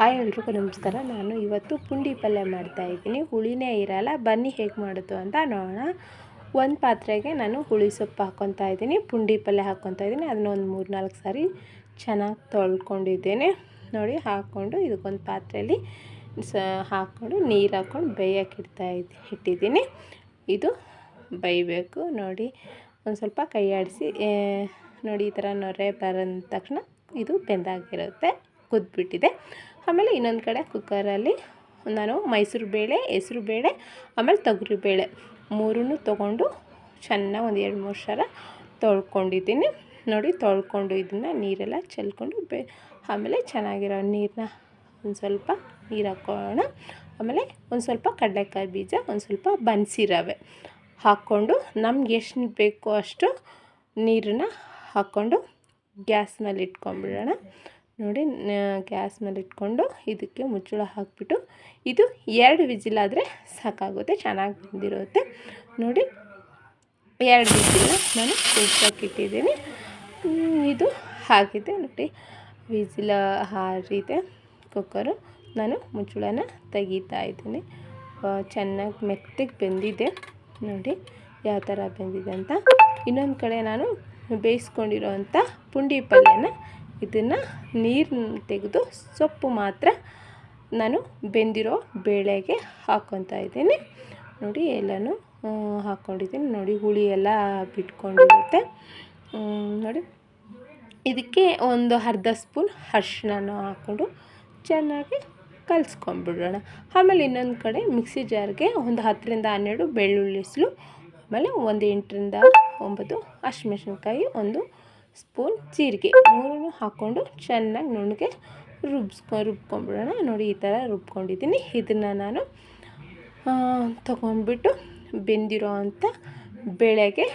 Hi ಎಲ್ರಿಗೂ ನಮಸ್ಕಾರ. ನಾನು ಇವತ್ತು ಪುಂಡಿ ಪಲ್ಯ ಮಾಡ್ತಾಯಿದ್ದೀನಿ ಹುಳಿನೇ ಇರಲ್ಲ, ಬನ್ನಿ ಹೇಗೆ ಮಾಡೋದು ಅಂತ ನೋಡೋಣ. ಒಂದು ಪಾತ್ರೆಗೆ ನಾನು ಹುಳಿ ಸೊಪ್ಪು ಹಾಕ್ಕೊತಾ ಇದ್ದೀನಿ. ಪುಂಡಿ ಪಲ್ಯ ಹಾಕ್ಕೊತಾ ಇದ್ದೀನಿ. ಅದನ್ನ ಒಂದು ಮೂರು ನಾಲ್ಕು ಸಾರಿ ಚೆನ್ನಾಗಿ ತೊಳ್ಕೊಂಡಿದ್ದೇನೆ. ನೋಡಿ ಹಾಕ್ಕೊಂಡು ಇದಕ್ಕೊಂದು ಪಾತ್ರೆಯಲ್ಲಿ ಸ ಹಾಕ್ಕೊಂಡು ನೀರು ಹಾಕ್ಕೊಂಡು ಬೇಯಕ್ಕೆ ಇಡ್ತಾ ಇಟ್ಟಿದ್ದೀನಿ. ಇದು ಬೇಯಬೇಕು. ನೋಡಿ, ಒಂದು ಸ್ವಲ್ಪ ಕೈ ಆಡಿಸಿ ನೋಡಿ ಈ ಥರ ನೊರೆ ಬರೋ ತಕ್ಷಣ ಇದು ಬೆಂದಾಗಿರುತ್ತೆ, ಕುದ್ಬಿಟ್ಟಿದೆ. ಆಮೇಲೆ ಇನ್ನೊಂದು ಕಡೆ ಕುಕ್ಕರಲ್ಲಿ ನಾನು ಮೈಸೂರು ಬೇಳೆ, ಹೆಸ್ರು ಬೇಳೆ, ಆಮೇಲೆ ತೊಗರಿ ಬೇಳೆ ಮೂರನ್ನು ತೊಗೊಂಡು ಚೆನ್ನಾಗಿ ಒಂದು ಎರಡು ಮೂರು ಸಲ ತೊಳ್ಕೊಂಡಿದ್ದೀನಿ. ನೋಡಿ ತೊಳ್ಕೊಂಡು ಇದನ್ನು ನೀರೆಲ್ಲ ಚೆಲ್ಕೊಂಡು ಬೆ ಆಮೇಲೆ ಚೆನ್ನಾಗಿರೋ ನೀರನ್ನ ಒಂದು ಸ್ವಲ್ಪ ನೀರು ಹಾಕ್ಕೊಳ್ಳೋಣ ಆಮೇಲೆ ಒಂದು ಸ್ವಲ್ಪ ಕಡಲೆಕಾಯಿ ಬೀಜ, ಒಂದು ಸ್ವಲ್ಪ ಬನ್ಸಿ ರವೆ ಹಾಕ್ಕೊಂಡು ನಮ್ಗೆ ಎಷ್ಟು ಬೇಕೋ ಅಷ್ಟು ನೀರನ್ನ ಹಾಕ್ಕೊಂಡು ಗ್ಯಾಸ್ ಮೇಲೆ ಇಟ್ಕೊಂಡ್ಬಿಡೋಣ. ನೋಡಿ ಗ್ಯಾಸ್ ಮೇಲೆ ಇಟ್ಕೊಂಡು ಇದಕ್ಕೆ ಮುಚ್ಚಳ ಹಾಕಿಬಿಟ್ಟು, ಇದು ಎರಡು ವಿಜಿಲಾದರೆ ಸಾಕಾಗುತ್ತೆ, ಚೆನ್ನಾಗಿ ಬಂದಿರುತ್ತೆ. ನೋಡಿ, ಎರಡು ವಿಜಿಲ ನಾನು ಇಟ್ಟಿದ್ದೀನಿ. ಇದು ಹಾಕಿದೆ ನೋಡಿ. ವಿಜಿಲ ಹಾರಿದೆ ಕುಕ್ಕರು. ನಾನು ಮುಚ್ಚಳನ ತೆಗಿತಾ ಇದ್ದೀನಿ. ಚೆನ್ನಾಗಿ ಮೆತ್ತಗೆ ಬೆಂದಿದೆ. ನೋಡಿ, ಯಾವ ಥರ ಬೆಂದಿದೆ ಅಂತ. ಇನ್ನೊಂದು ಕಡೆ ನಾನು ಬೇಯಿಸ್ಕೊಂಡಿರೋ ಅಂಥ ಪುಂಡಿ ಪಲ್ಯನ ಇದನ್ನು ನೀರು ತೆಗೆದು ಸೊಪ್ಪು ಮಾತ್ರ ನಾನು ಬೆಂದಿರೋ ಬೇಳೆಗೆ ಹಾಕ್ಕೊತಾ ಇದ್ದೀನಿ. ನೋಡಿ, ಎಲ್ಲನೂ ಹಾಕ್ಕೊಂಡಿದ್ದೀನಿ ನೋಡಿ, ಹುಳಿ ಎಲ್ಲ ಬಿಟ್ಕೊಂಡಿರುತ್ತೆ. ನೋಡಿ, ಇದಕ್ಕೆ ಒಂದು ಅರ್ಧ ಸ್ಪೂನ್ ಅರ್ಶಿನ ಹಾಕ್ಕೊಂಡು ಚೆನ್ನಾಗಿ ಕಲಿಸ್ಕೊಂಬಿಡೋಣ ಆಮೇಲೆ ಇನ್ನೊಂದು ಕಡೆ ಮಿಕ್ಸಿ ಜಾರ್ಗೆ ಒಂದು ಹತ್ತರಿಂದ ಹನ್ನೆರಡು ಬೆಳ್ಳುಳ್ಳಿ ಆಮೇಲೆ ಒಂದು ಎಂಟರಿಂದ ಒಂಬತ್ತು ಹಸಿಮೆಣ್ಸಿನ್ಕಾಯಿ ಒಂದು ಸ್ಪೂನ್ ಜೀರಿಗೆ ಮೂರನ್ನು ಹಾಕ್ಕೊಂಡು ಚೆನ್ನಾಗಿ ನುಣ್ಣಗೆ ರುಬ್ಸ್ಕೊ, ರುಬ್ಕೊಂಬಿಡೋಣ. ನೋಡಿ, ಈ ಥರ ರುಬ್ಕೊಂಡಿದ್ದೀನಿ. ಇದನ್ನು ನಾನು ತೊಗೊಂಡ್ಬಿಟ್ಟು ಬೆಂದಿರೋ ಅಂಥ ಬೇಳೆಗೆ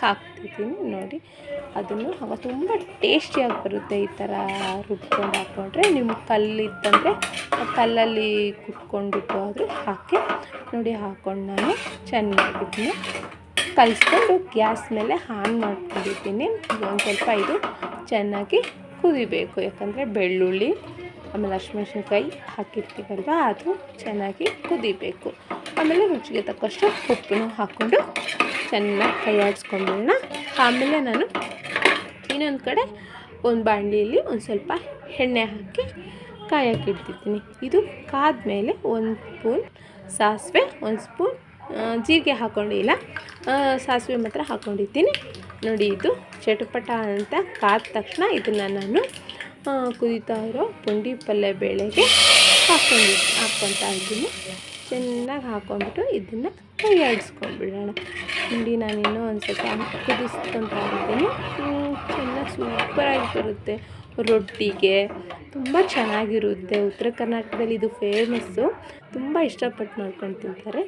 ಹಾಕ್ತಿದ್ದೀನಿ. ನೋಡಿ, ಅದನ್ನು ಆಗ ತುಂಬ ಟೇಸ್ಟಿಯಾಗಿ ಬರುತ್ತೆ ಈ ಥರ ರುಬ್ಕೊಂಡು ಹಾಕ್ಕೊಂಡ್ರೆ ನಿಮ್ಮ ಕಲ್ಲಿತ್ತಂದರೆ ಕಲ್ಲಲ್ಲಿ ಕುಟ್ಕೊಂಡ್ಬಿಟ್ಟು ಆದರೂ ಹಾಕಿ, ನೋಡಿ ಹಾಕ್ಕೊಂಡು ನಾನು ಚೆನ್ನಾಗಿ ಕಲಿಸ್ಕೊಂಡು ಗ್ಯಾಸ್ ಮೇಲೆ ಆನ್ ಮಾಡ್ಕೊಂಡಿದ್ದೀನಿ. ಒಂದು ಸ್ವಲ್ಪ ಇದು ಚೆನ್ನಾಗಿ ಕುದಿಬೇಕು. ಯಾಕಂದರೆ ಬೆಳ್ಳುಳ್ಳಿ, ಆಮೇಲೆ ಹಸಿಮೆಣ್ಸಿನ್ಕಾಯಿ ಹಾಕಿರ್ತೀವಲ್ವ, ಅದು ಚೆನ್ನಾಗಿ ಕುದಿಬೇಕು. ಆಮೇಲೆ ರುಚಿಗೆ ತಕ್ಕಷ್ಟು ಉಪ್ಪನ್ನು ಹಾಕ್ಕೊಂಡು ಚೆನ್ನಾಗಿ ಕೈ ಆಡಿಸ್ಕೊಂಬಿಡೋಣ ಆಮೇಲೆ ನಾನು ಇನ್ನೊಂದು ಕಡೆ ಒಂದು ಬಾಣಲಿಯಲ್ಲಿ ಒಂದು ಸ್ವಲ್ಪ ಎಣ್ಣೆ ಹಾಕಿ ಕಾಯಕ್ಕಿಡ್ತಿದ್ದೀನಿ ಇದು ಕಾದ ಮೇಲೆ ಒಂದು ಸ್ಪೂನ್ ಸಾಸಿವೆ, ಒಂದು ಸ್ಪೂನ್ ಜೀರಿಗೆ ಹಾಕ್ಕೊಂಡಿಲ್ಲ ಸಾಸಿವೆ ಮಾತ್ರ ಹಾಕ್ಕೊಂಡಿದ್ದೀನಿ ನೋಡಿ, ಇದು ಚಟಪಟ ಅಂತ ಕಾದ ತಕ್ಷಣ ಇದನ್ನು ನಾನು ಕುದೀತಾ ಇರೋ ಪುಂಡಿ ಪಲ್ಯ ಬೇಳೆಗೆ ಹಾಕ್ಕೊಂಡು ಹಾಕ್ಕೊತಾ ಇದ್ದೀನಿ. ಚೆನ್ನಾಗಿ ಹಾಕ್ಕೊಂಡ್ಬಿಟ್ಟು ಇದನ್ನು ಕೈ ಆಡಿಸ್ಕೊಂಡ್ಬಿಡೋಣ ಪುಂಡಿ ನಾನಿನ್ನೂ ಒಂದು ಸ್ವಲ್ಪ ಕುದಿಸ್ಕೊತಾ ಇದ್ದೀನಿ. ಚೆನ್ನಾಗಿ ಸೂಪರಾಗಿ ಬರುತ್ತೆ. ರೊಟ್ಟಿಗೆ ತುಂಬ ಚೆನ್ನಾಗಿರುತ್ತೆ. ಉತ್ತರ ಕರ್ನಾಟಕದಲ್ಲಿ ಇದು ಫೇಮಸ್ಸು ತುಂಬ ಇಷ್ಟಪಟ್ಟು ಮಾಡ್ಕೊಂಡು ತಿಂತಾರೆ.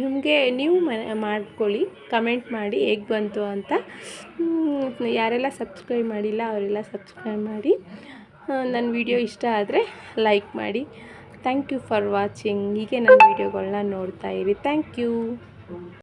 ನಿಮಗೆ ನೀವು ಮನೆ ಮಾಡ್ಕೊಳ್ಳಿ ಕಮೆಂಟ್ ಮಾಡಿ ಹೇಗೆ ಬಂತು ಅಂತ. ಯಾರೆಲ್ಲ ಸಬ್ಸ್ಕ್ರೈಬ್ ಮಾಡಿಲ್ಲ ಅವರೆಲ್ಲ ಸಬ್ಸ್ಕ್ರೈಬ್ ಮಾಡಿ. ನನ್ನ ವಿಡಿಯೋ ಇಷ್ಟ ಆದರೆ ಲೈಕ್ ಮಾಡಿ. ಥ್ಯಾಂಕ್ ಯು ಫಾರ್ ವಾಚಿಂಗ್ ಹೀಗೆ ನನ್ನ ವೀಡಿಯೋಗಳನ್ನ ನೋಡ್ತಾ ಇರಿ. Thank you